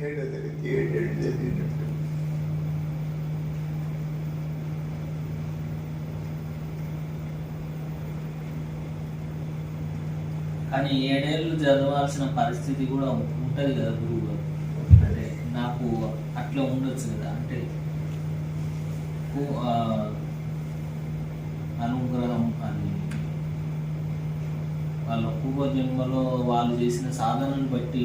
ఏడో తరగతి ఏడేళ్ళు చదివినట్టు కానీ ఏడేళ్ళు చదవాల్సిన పరిస్థితి కూడా ఉంటుంది కదా గురువు గారు అంటే నాకు అట్లా ఉండొచ్చు కదా అంటే అనుగ్రహం అని వాళ్ళ పూర్వజన్మలో వాళ్ళు చేసిన సాధనను బట్టి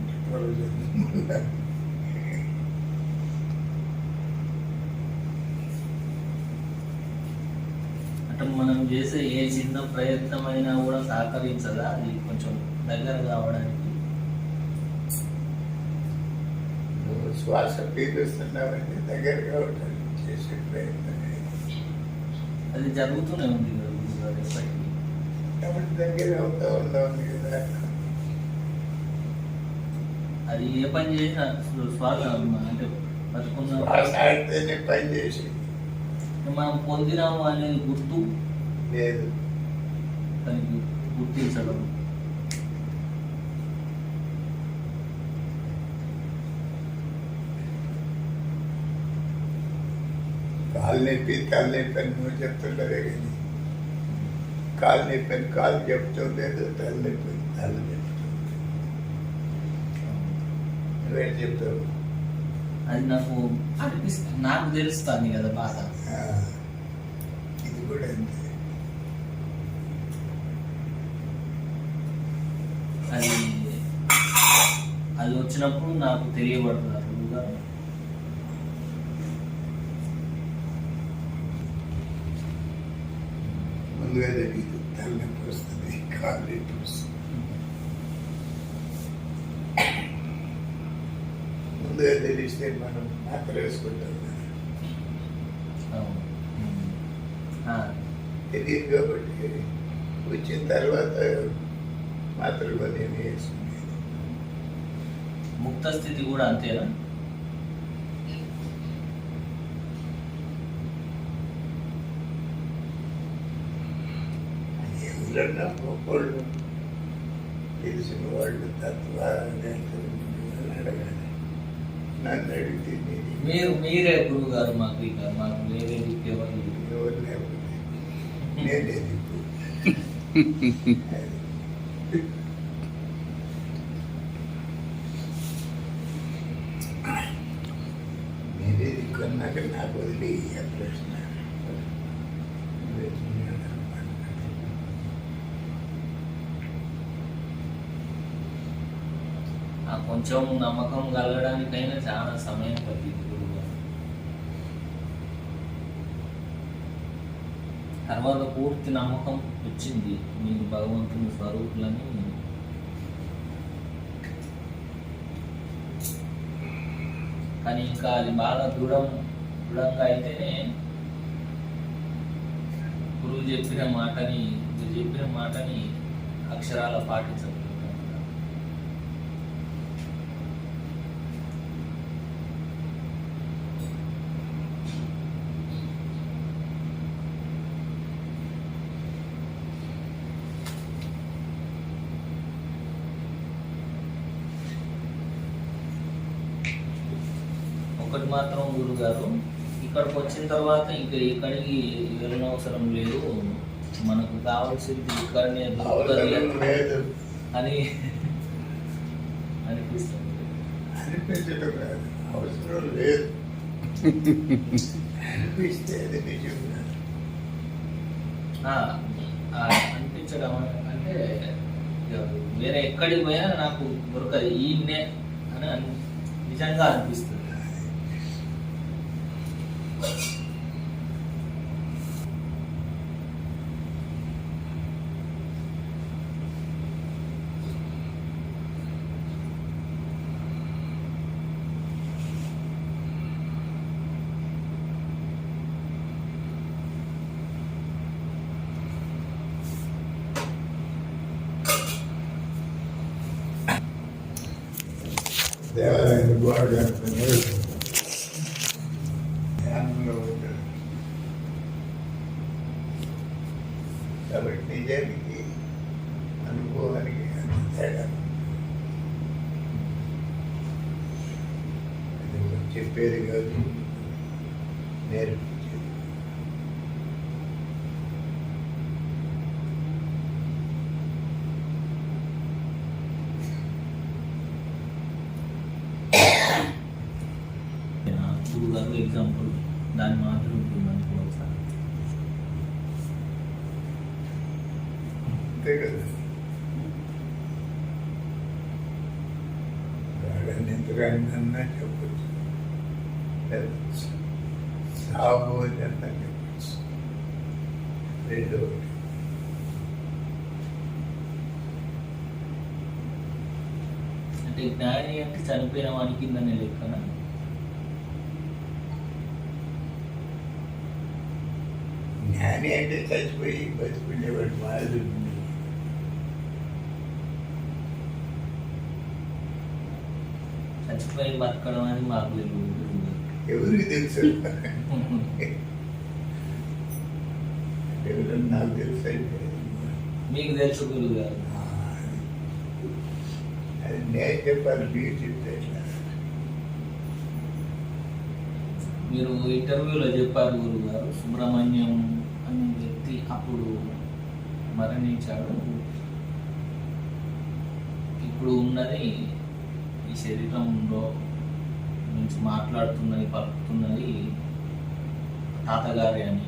అంటే మనం చేసే ఏ చిన్న ప్రయత్నం అయినా కూడా సహకరించదా? అది కొంచెం దగ్గర కావడానికి. శ్వాస పీలుస్తున్నావంటే దగ్గర కావడానికి చేసే ప్రయత్నం అది జరుగుతూనే ఉంది కాబట్టి దగ్గర అవుతా ఉందాం కదా. అది ఏ పని చేసినా శ్వ- శ్వాస అంటే బతుకున్న శ్వాస ఆడితేనే పని చేసి. మనం పొందినాము అనేది గుర్తు? లేదు. దానికి గుర్తించడం. కాలు నొప్పి తల నొప్పి అని నువ్వు చెప్తుండవే కానీ. కాలు నొప్పి అని కాలు చెప్తాం లేదు తల నొప్పి అని తల చెప్తాం నువ్వేం చెప్తావు అది నాకు అనిపిస్తుంది. నాకు తెలుస్తుంది కదా బాధ ఇది కూడా అంతే. అది అది వచ్చినప్పుడు నాకు తెలియబడుతున్నారు గురువుగారు ముందుగా తెలియదు తల నొప్పి వస్తుంది కాలు నొప్పి వస్తుంది. ముందుగా తెలిస్తే మనం మాత్ర వేసుకుంటాం. కదా అవును. ఆ, తెలియదు కాబట్టి వచ్చిన తర్వాత మాత్రలు కొని వేసుకునేది. ముక్త స్థితి కూడా అంతేనా? ఎవరన్నా గొప్పళ్ళు తెలిసిన వాళ్ళు తత్వ అడగాలి నన్ను అడిగితే నేను మీరు మీరే గురువు గారు మాకు ఇక మాకు వేరే దిక్కు ఎవరు లేరు. ఎవరు లేకపోతే నేనే దిక్కు నేనే దిక్కు అన్నాక నాకు వదిలి ఆ ప్రశ్న ఆ కొంచెం నమ్మకం కలగడానికైనా చాలా సమయం పట్టింది గురువు తర్వాత పూర్తి నమ్మకం వచ్చింది మీకు భగవంతుని స్వరూపులని. కానీ ఇంకా అది బాగా దృఢం దృఢంగా అయితేనే గురువు చెప్పిన మాటని మీరు చెప్పిన మాటని అక్షరాల పాటించదు ఒకటి మాత్రం గురువు గారు ఇక్కడికి వచ్చిన తర్వాత ఇంకా ఎక్కడికి వెళ్ళనవసరం లేదు. మనకు కావాల్సింది ఇక్కడనే దొరుకుతుంది అని అనిపిస్తుంది. అనిపించడం కాదు. అవసరం లేదు. అనిపిస్తే అది నిజం కాదు. ఆ, ఆ, అనిపించడం అంటే వేరే ఎక్కడికి పోయినా నాకు దొరకదు. ఈయన్నే అన్- నిజంగా అనిపిస్తుంది. దేవాలయం గోడ కనుక్కుని ధ్యానంలో ఉంటాడు కాబట్టి నిజానికి అనుభవానికి అంత తేడా ఉంది. అది ఒకటి చెప్పేది కాదు నేర్పించేది గారు ఎగ్జాంపుల్ దాని మాత్రం ఉంటుంది అనుకోవచ్చు అంతే కదా. ఎంతకన్నా చెప్పచ్చు. సాగు అని అన్నా చెప్పచ్చు. రెండో అంటే జ్ఞాని అంటే చనిపోయిన వాని కిందనే లెక్కన? జ్ఞాని అంటే చచ్చిపోయి మాదిరి ఉండేవాడు. చచ్చిపోయి బతకడం అని మాకు. ఎవరికి తెలుసు ఎవరన్నా నాకు తెలుసు మీకు తెలుసు గురువు గారు అది నేను చెప్పాలి మీరు చెప్తే? మీరు ఇంటర్వ్యూలో చెప్పారు గురువు గారు సుబ్రహ్మణ్యం అప్పుడు మరణించాడు. ఇప్పుడు ఉన్నది ఈ శరీరంలో నుంచి మాట్లాడుతున్నది పలుకుతున్నది తాతగారి అని.